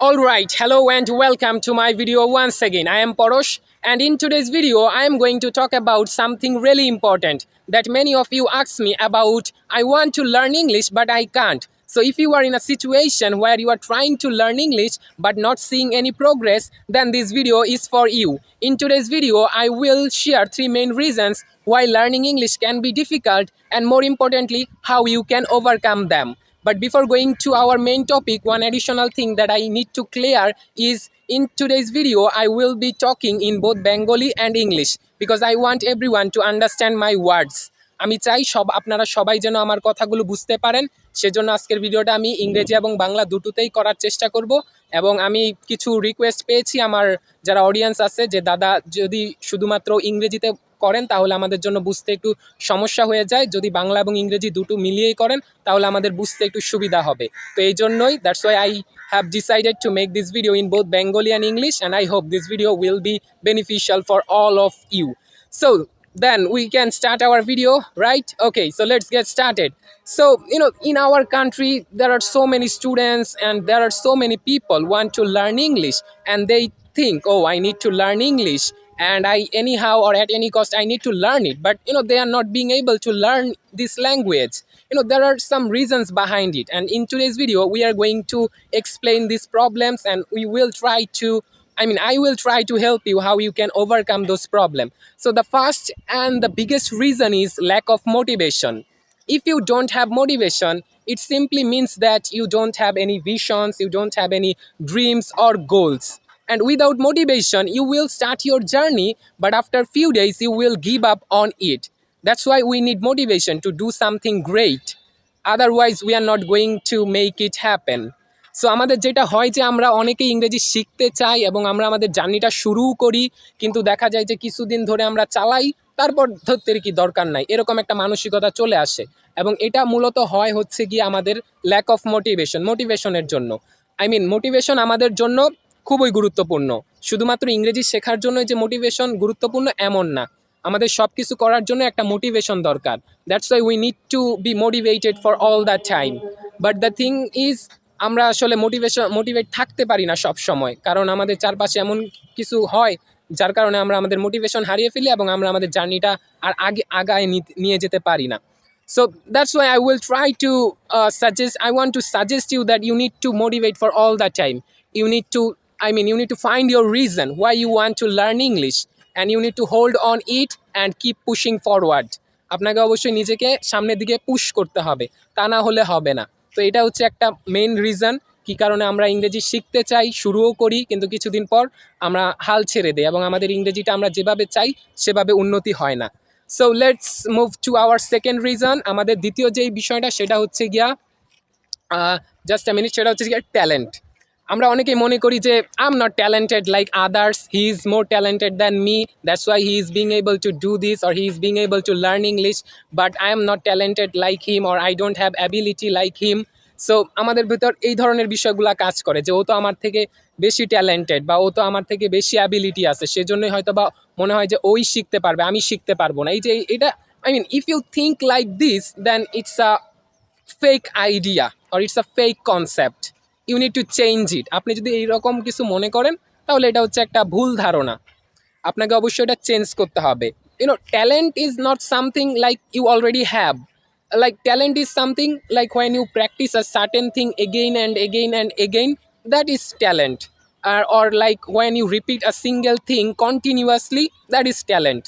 Alright, hello and welcome to my video once again. I am Porosh and in today's video I am going to talk about something really important that many of you ask me about. I want to learn English but I can't. So if you are in a situation where you are trying to learn English but not seeing any progress, then this video is for you. In today's video, I will share three main reasons why learning English can be difficult and more importantly, how you can overcome them. But before going to our main topic, one additional thing that I need to clear is in today's video, I will be talking in both Bengali and English because I want everyone to understand my words. আমি চাই সব আপনারা সবাই যেন আমার কথাগুলো বুঝতে পারেন সেজন্য আজকের ভিডিওটা আমি ইংরেজি এবং বাংলা দুটোতেই করার চেষ্টা করব এবং আমি কিছু রিকোয়েস্ট পেয়েছি আমার যারা অডিয়েন্স আছে যে দাদা যদি শুধুমাত্র ইংরেজিতে করেন, তাহলে আমাদের জন্য বুঝতে একটু সমস্যা হয়ে যায়। যদি বাংলা এবং ইংরেজি দুটো মিলিয়েই করেন, তাহলে আমাদের বুঝতে একটু সুবিধা হবে। তো এই জন্যই that's why I have decided to make this video in both Bengali and English and I hope this video will be beneficial for all of you so then we can start our video right okay so let's get started so you know in our country there are so many students and there are so many people want to learn English and they think oh I need to learn English and i anyhow or at any cost i need to learn it but you know they are not being able to learn this language you know there are some reasons behind it and in today's video we are going to explain these problems and we will try to I mean, I will try to help you how you can overcome those problems. So the first and the biggest reason is lack of motivation. If you don't have motivation, it simply means that you don't have any visions, you don't have any dreams or goals. And without motivation, you will start your journey, but after few days, you will give up on it. That's why we need motivation to do something great. Otherwise, we are not going to make it happen. So আমাদের যেটা হয় যে আমরা অনেকেই ইংরেজি শিখতে চাই এবং আমরা আমাদের জার্নিটা শুরুও করি কিন্তু দেখা যায় যে কিছুদিন ধরে আমরা চালাই তারপর ধরতে কি দরকার নাই এরকম একটা মানসিকতা চলে আসে এবং এটা মূলত হয় হচ্ছে গিয়ে আমাদের ল্যাক অফ মোটিভেশন মোটিভেশনের জন্য আই মিন মোটিভেশন আমাদের জন্য খুবই গুরুত্বপূর্ণ। শুধুমাত্র ইংরেজি শেখার জন্য যে মোটিভেশন গুরুত্বপূর্ণ এমন না। আমাদের সব কিছু করার জন্য একটা মোটিভেশন দরকার। That's why we need to be motivated for all the time but the thing is আমরা আসলে মোটিভেশন মোটিভেট থাকতে পারি না সব সময় কারণ আমাদের চারপাশে এমন কিছু হয়, যার কারণে আমরা আমাদের মোটিভেশন হারিয়ে ফেলি এবং আমরা আমাদের জার্নিটা আর আগে, আগায় নিয়ে যেতে পারি না। So that's why I will try to suggest I want to suggest you that you need to motivate for all the time you need to I mean, you need to find your reason why you want to learn English and you need to hold on it and keep pushing forward. আপনাকে অবশ্যই নিজেকে সামনের দিকে push করতে হবে তা না হলে হবে না। তো এটা হচ্ছে একটা মেইন রিজন কী কারণে আমরা ইংরেজি শিখতে চাই শুরুও করি কিন্তু কিছুদিন পর আমরা হাল ছেড়ে দিই এবং আমাদের ইংরেজিটা আমরা যেভাবে চাই সেভাবে উন্নতি হয় না। So let's move to our second reason আমাদের দ্বিতীয় যেই বিষয়টা সেটা হচ্ছে গিয়া জাস্ট আ মিনিট সেটা হচ্ছে গিয়া ট্যালেন্ট আমরা অনেকেই মনে করি যে I am not talented like others he is more talented than me that's why he is being able to do this or he is being able to learn English but I am not talented like him or I don't have ability like him so আমাদের ভিতর এই ধরনের বিষয়গুলো কাজ করে যে, ও তো আমার থেকে বেশি ট্যালেন্টেড বা ও তো আমার থেকে বেশি অ্যাবিলিটি আছে। সেজন্যই হয়তো বা মনে হয় যে, ওই শিখতে পারবে, আমি শিখতে পারব না। এই যে, এটা I mean if you think like this then it's a fake idea or it's a fake concept you need to change it আপনি যদি এইরকম কিছু মনে করেন, তাহলে এটা হচ্ছে একটা ভুল ধারণা। আপনাকে অবশ্যই এটা চেঞ্জ করতে হবে। You know talent is not something like you already have like talent is something like when you practice a certain thing again and again and again that is talent R or like you you repeat single single thing continuously that is talent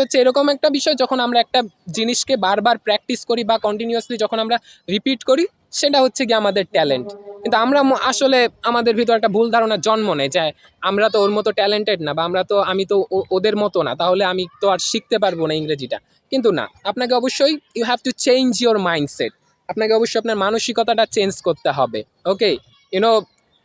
হচ্ছে এরকম একটা বিষয় যখন আমরা একটা জিনিসকে বারবার practice করি বা কন্টিনিউয়াসলি যখন আমরা রিপিট করি সেটা হচ্ছে গিয়ে আমাদের ট্যালেন্ট কিন্তু আমরা আসলে আমাদের ভিতর একটা ভুল ধারণা জন্ম নেয় যে আমরা তো ওর মতো ট্যালেন্টেড না বা আমরা তো আমি তো ওদের মতো না তাহলে আমি তো আর শিখতে পারব না ইংরেজিটা। কিন্তু না আপনাকে অবশ্যই you have to change your mindset আপনাকে অবশ্যই আপনার মানসিকতাটা চেঞ্জ করতে হবে okay you know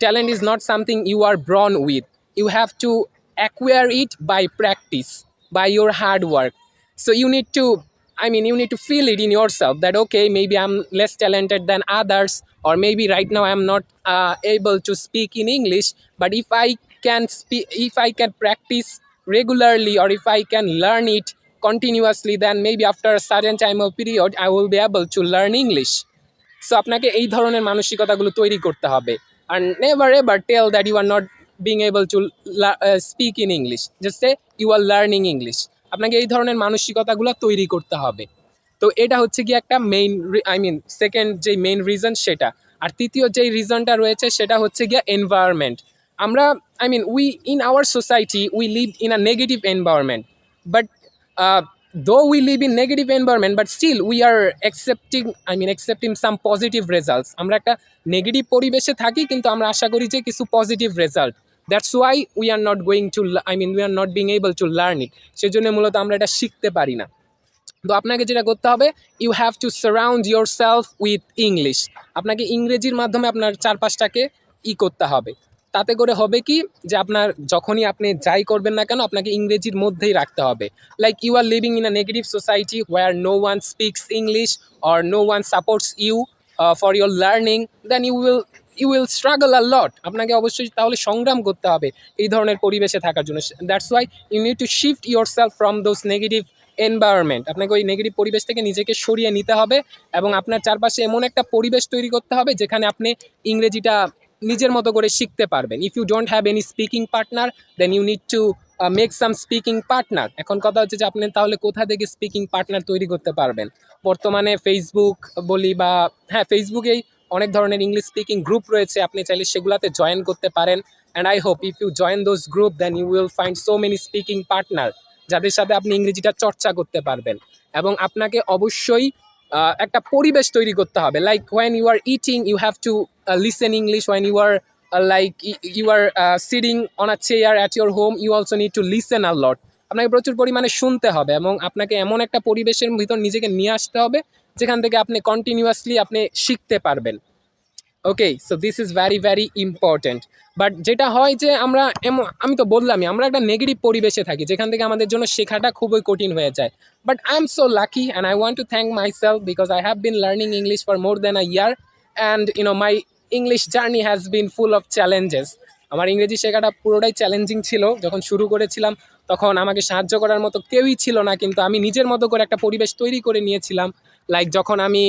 talent is not something you are born with you have to acquire it by practice, by your hard work. So you need to, I mean, you need to feel it in yourself that, okay, maybe I'm less talented than others, or maybe right now I'm not uh, able to speak in English, but if I can speak, if I can practice regularly, or if I can learn it continuously, then maybe after a certain time of period, I will be able to learn English. So আপনাকে এই ধরনের মানসিকতাগুলো তৈরি করতে হবে and never ever tell that you are not being able to uh, speak in english. Just say you are learning english. আপনাকে এই ধরনের মানসিকতাগুলো তৈরি করতে হবে। তো এটা হচ্ছে কি একটা মেইন আই মিন সেকেন্ড যে মেইন রিজন সেটা। আর তৃতীয় যেই রিজনটা রয়েছে সেটা হচ্ছে গিয়া এনভায়রনমেন্ট আমরা I mean we in our society we live in a negative environment but though we live in negative environment but still we are accepting I mean accepting some positive results আমরা একটা negative পরিবেশে থাকি কিন্তু আমরা আশা করি যে কিছু positive result that's why we are not going to I mean we are not being able to learn it সেজন্য মূলত আমরা এটা শিখতে পারি না। তো আপনাকে যেটা করতে হবে you have to surround yourself with English আপনাকে ইংরেজির মাধ্যমে আপনার চারপাশটাকে ই করতে হবে। তাতে করে হবে কি, যে আপনার যখনই আপনি যাই করবেন না কেন, আপনাকে ইংরেজির মধ্যেই রাখতে হবে। Like you are living in a negative society where no one speaks English or no one supports you for your learning then you will you will struggle a lot আপনাকে অবশ্যই তাহলে সংগ্রাম করতে হবে এই ধরনের পরিবেশে থাকার জন্য। That's why you need to shift yourself from those negative environment আপনাকে ওই নেগেটিভ পরিবেশ থেকে নিজেকে সরিয়ে নিতে হবে এবং আপনার চারপাশে এমন একটা পরিবেশ তৈরি করতে হবে যেখানে আপনি ইংরেজিটা নিজের মতো করে শিখতে পারবেন। If you don't have any speaking partner then you need to make some speaking partner এখন কথা হচ্ছে যে আপনি তাহলে কোথা থেকে স্পিকিং পার্টনার তৈরি করতে পারবেন? বর্তমানে ফেসবুক বলি বা হ্যাঁ ফেসবুকেই অনেক ধরনের ইংলিশ স্পিকিং গ্রুপ রয়েছে, আপনি চাইলে সেগুলাতে জয়েন করতে পারেন। And I hope if you join those group then you will find so many speaking partner যাদের সাথে আপনি ইংরেজিটা চর্চা করতে পারবেন। এবং আপনাকে অবশ্যই একটা পরিবেশ তৈরি করতে হবে। Like when you are eating you have to listen English when you are like you are sitting on a chair at your home you also need to listen a lot আপনাকে প্রচুর পরিমাণে শুনতে হবে এবং আপনাকে এমন একটা পরিবেশের ভিতর নিজেকে নিয়ে আসতে হবে যেখান থেকে আপনি কন্টিনিউয়াসলি আপনি শিখতে পারবেন। Okay so this is very very important but যেটা হয় যে আমরা এমন, আমি তো বললামই, আমরা একটা নেগেটিভ পরিবেশে থাকি, যেখান থেকে আমাদের জন্য শেখাটা খুবই কঠিন হয়ে যায়। But I am so lucky and I want to thank myself because I have been learning English for more than a year and you know my English journey has been full of challenges আমার ইংরেজি শেখাটা পুরোটাই challenging ছিল। যখন শুরু করেছিলাম, তখন আমাকে সাহায্য করার মতো কেউই ছিল না, কিন্তু আমি নিজের মতো করে একটা পরিবেশ তৈরি করে নিয়েছিলাম। লাইক যখন আমি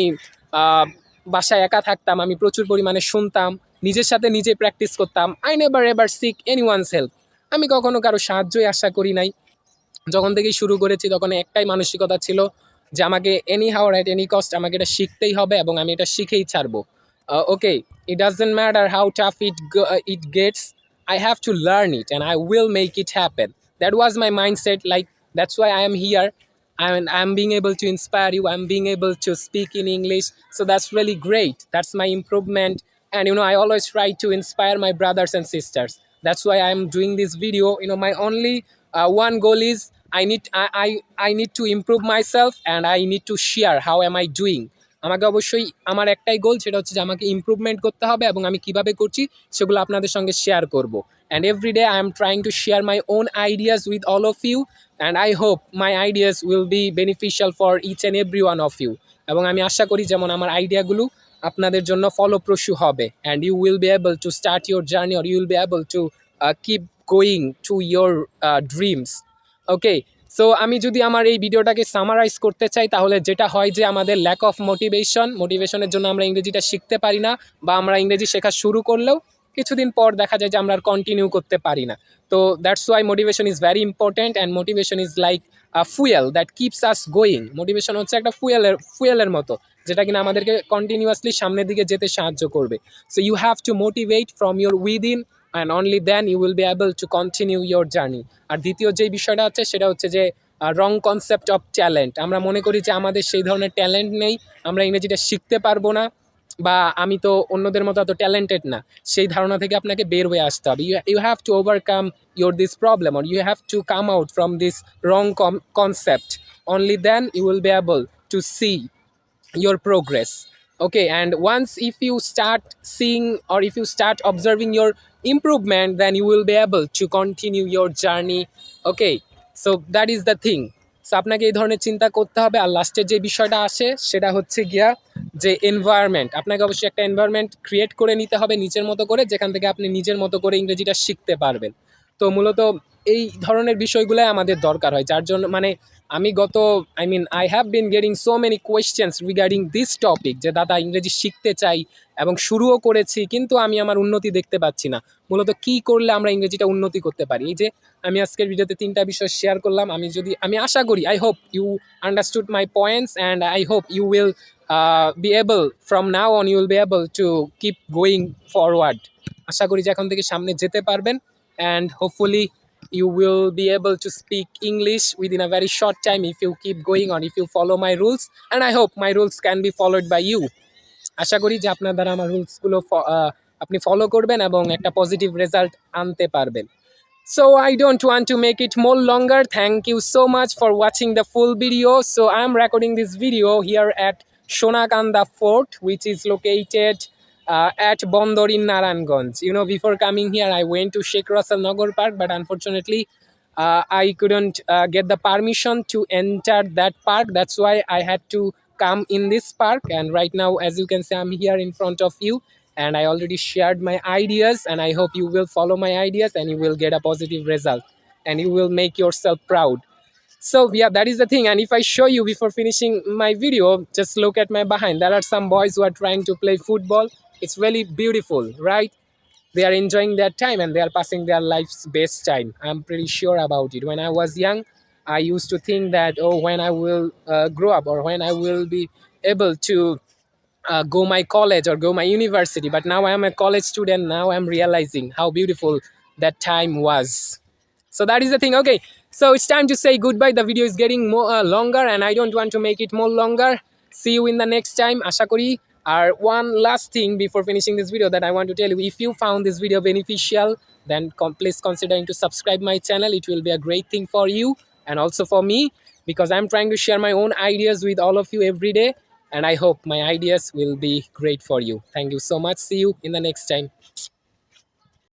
বাসায় একা থাকতাম, আমি প্রচুর পরিমাণে শুনতাম, নিজের সাথে নিজে প্র্যাকটিস করতাম I never ever seek anyone's help আমি কখনো কারও সাহায্যই আশা করি নাই যখন থেকেই শুরু করেছি, তখন একটাই মানসিকতা ছিল যে আমাকে anyhow at any cost আমাকে এটা শিখতেই হবে এবং আমি এটা শিখেই ছাড়বো okay it doesn't matter how tough it it gets I have to learn it and I will make it happen. That was my mindset. Like that's why I am here. I'm, I'm being able to inspire you. I'm being able to speak in English. So that's really great. That's my improvement. And, you know, I always try to inspire my brothers and sisters. That's why I'm doing this video. You know, my only uh, one goal is I need, I, I, I need to improve myself and I need to share how am I doing. আমাকে অবশ্যই আমার একটাই গোল সেটা হচ্ছে যে আমাকে improvement করতে হবে এবং আমি কীভাবে করছি সেগুলো আপনাদের সঙ্গে শেয়ার করব। And every day I am trying to share my own ideas with all of you and I hope my ideas will be beneficial for each and every one of you এবং আমি আশা করি যেমন আমার আইডিয়াগুলো আপনাদের জন্য ফলপ্রসূ হবে। And you will be able to start your journey or you will be able to keep going to your dreams okay so আমি যদি আমার এই ভিডিওটাকে সামারাইজ করতে চাই, তাহলে যেটা হয় যে আমাদের ল্যাক অফ মোটিভেশন মোটিভেশনের জন্য আমরা ইংরেজিটা শিখতে পারি না বা আমরা ইংরেজি শেখা শুরু করলেও কিছুদিন পর দেখা যায় যে আমরা আর কন্টিনিউ করতে পারি না। তো that's why motivation is very important and motivation is like fuel that keeps us going motivation হচ্ছে একটা ফুয়েলের ফুয়েলের মতো, যেটা কিনা আমাদেরকে কন্টিনিউয়াসলি সামনের দিকে যেতে সাহায্য করবে। So you have to motivate from your within and only then you will be able to continue your journey আর দ্বিতীয় যেই বিষয়টা হচ্ছে সেটা হচ্ছে যে রং কনসেপ্ট অফ ট্যালেন্ট আমরা মনে করি যে আমাদের সেই ধরনের ট্যালেন্ট নেই, আমরা ইংরেজিটা শিখতে পারব না, বা আমি তো অন্যদের মতো এত ট্যালেন্টেড না। সেই ধারণা থেকে আপনাকে বের হয়ে আসতে হবে। You you have to overcome your this problem or you have to come out from this wrong come concept only then you will be able to see your progress. Okay, and once if you start seeing, or if you start observing your improvement, then you will be able to continue your journey. Okay, so that is the thing. So আপনাকে এই ধরনের চিন্তা করতে হবে। আর লাস্টের যে বিষয়টা আসে, সেটা হচ্ছে গিয়া যে এনভায়রনমেন্ট আপনাকে অবশ্যই একটা এনভায়রনমেন্ট ক্রিয়েট করে নিতে হবে নিজের মতো করে, যেখান থেকে আপনি নিজের মতো করে ইংরেজিটা শিখতে পারবেন। তো মূলত এই ধরনের বিষয়গুলোই আমাদের দরকার হয়, যার জন্য মানে আমি গত I mean I have been getting so many questions regarding this topic যে দাদা ইংরেজি শিখতে চাই এবং শুরুও করেছি, কিন্তু আমি আমার উন্নতি দেখতে পাচ্ছি না। মূলত কি করলে আমরা ইংরেজিটা উন্নতি করতে পারি? এই যে আমি আজকের ভিডিওতে তিনটা বিষয় শেয়ার করলাম। আমি যদি, আমি আশা করি I hope you understood my points and I hope you will be able from now on you will be able to keep going forward আশা করি যে এখন থেকে সামনে যেতে পারবেন। And hopefully you will be able to speak English within a very short time if you keep going on, if you follow my rules. And I hope my rules can be followed by you. আশা করি যে আপনার দ্বারা আমার রুলসগুলো আপনি follow করবেন এবং একটা পজিটিভ রেজাল্ট আনতে পারবেন So I don't want to make it more longer. Thank you so much for watching the full video. So I'm recording this video here at Shonakanda Fort, which is located uh, at Bondor in. You know, before coming here, I went to Sheikh Russell Nagar Park, but unfortunately, uh, I couldn't uh, get the permission to enter that park. That's why I had to come in this park. And right now, as you can see, I'm here in front of you. And I already shared my ideas, and I hope you will follow my ideas and you will get a positive result and you will make yourself proud. So yeah, that is the thing. And if I show you before finishing my video, just look at my behind. There are some boys who are trying to play football. It's really beautiful, right? They are enjoying their time and they are passing their life's best time. I'm pretty sure about it. When I was young, I used to think that oh, when I will uh, grow up or when I will be able to uh, go my college or go my university. But now I am a college student. Now I'm realizing how beautiful that time was. So that is the thing. Okay, so it's time to say goodbye. The video is getting more uh, longer, and I don't want to make it more longer. See you in the next time. Asha kori. Our one last thing before finishing this video that I want to tell you: if you found this video beneficial, then please considering to subscribe my channel. It will be a great thing for you and also for me because I'm trying to share my own ideas with all of you every day. And I hope my ideas will be great for you. Thank you so much. See you in the next time.